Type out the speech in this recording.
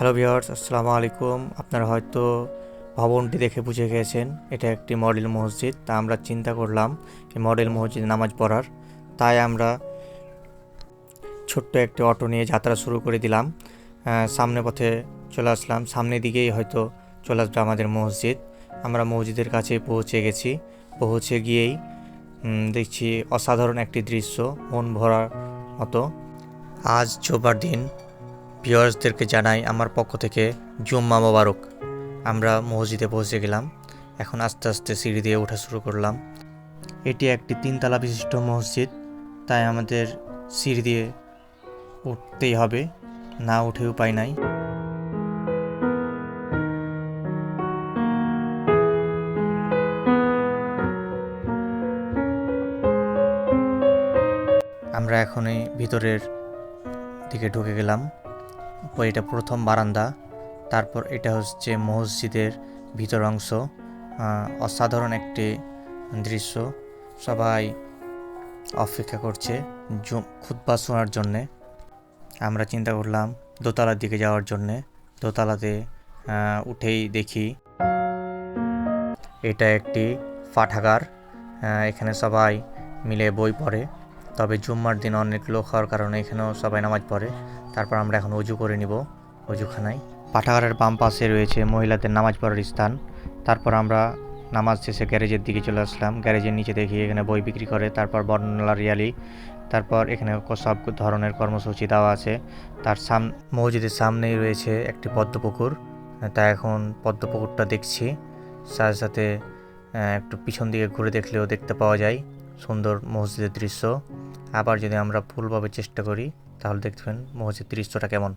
Hello viewers আসসালামু আলাইকুম। আপনারা হয়তো ভবনটি দেখে বুঝে গিয়েছেন এটা একটি মডেল মসজিদ। তা আমরা চিন্তা করলাম এই মডেল মসজিদে নামাজ পড়ার। তাই আমরা ছোট্ট একটি অটো নিয়ে যাত্রা শুরু করে দিলাম। সামনে পথে চলে আসলাম। সামনের দিকেই হয়তো চলে আসবে আমাদের মসজিদ। আমরা মসজিদের কাছে পৌঁছে গেছি। পৌঁছে গিয়েই দেখছি অসাধারণ একটি দৃশ্য, মন ভরার মতো। আজ জোবার দিন। ভিউয়ার্সদেরকে জানাই আমার পক্ষ থেকে জুম্মা মোবারক। আমরা মসজিদে পৌঁছে গেলাম। এখন আস্তে আস্তে সিঁড়ি দিয়ে ওঠা শুরু করলাম। এটি একটি তিনতলা বিশিষ্ট মসজিদ, তাই আমাদের সিঁড়ি দিয়ে উঠতেই হবে। না উঠে উপায় নাই। আমরা এখনই ভিতরের দিকে ঢুকে গেলাম। তো এটা প্রথম বারান্দা, তারপর এটা হচ্ছে মসজিদের ভিতর অংশ অসাধারণ একটি দৃশ্য। সবাই অপেক্ষা করছে খুদ্া শোনার জন্যে। আমরা চিন্তা করলাম দোতলার দিকে যাওয়ার জন্যে। দোতলাতে উঠেই দেখি এটা একটি পাঠাগার এখানে সবাই মিলে বই পড়ে। তবে জুম্মার দিন অনেক লোক হওয়ার কারণে এখানেও সবাই নামাজ পড়ে। তারপর আমরা এখন অজু করে নিব অজুখানায় পাঠাগারের বাম পাশে রয়েছে মহিলাদের নামাজ পড়ার স্থান। তারপর আমরা নামাজ শেষে গ্যারেজের দিকে চলে আসলাম। গ্যারেজের নিচে দেখি এখানে বই বিক্রি করে, তারপর বর্ণনা রিয়ালি, তারপর এখানে সব ধরনের কর্মসূচি দেওয়া আছে। তার সাম, মসজিদের সামনেই রয়েছে একটি পদ্মপুকুর তা এখন পদ্মপুকুরটা দেখছি। সাথে সাথে একটু পিছন দিকে ঘুরে দেখলেও দেখতে পাওয়া যায়। সুন্দর মসজিদের দৃশ্য। আবার যদি আমরা ফুলভাবে চেষ্টা করি তাহলে দেখবেন মসজিদ দৃশ্যটা কেমন।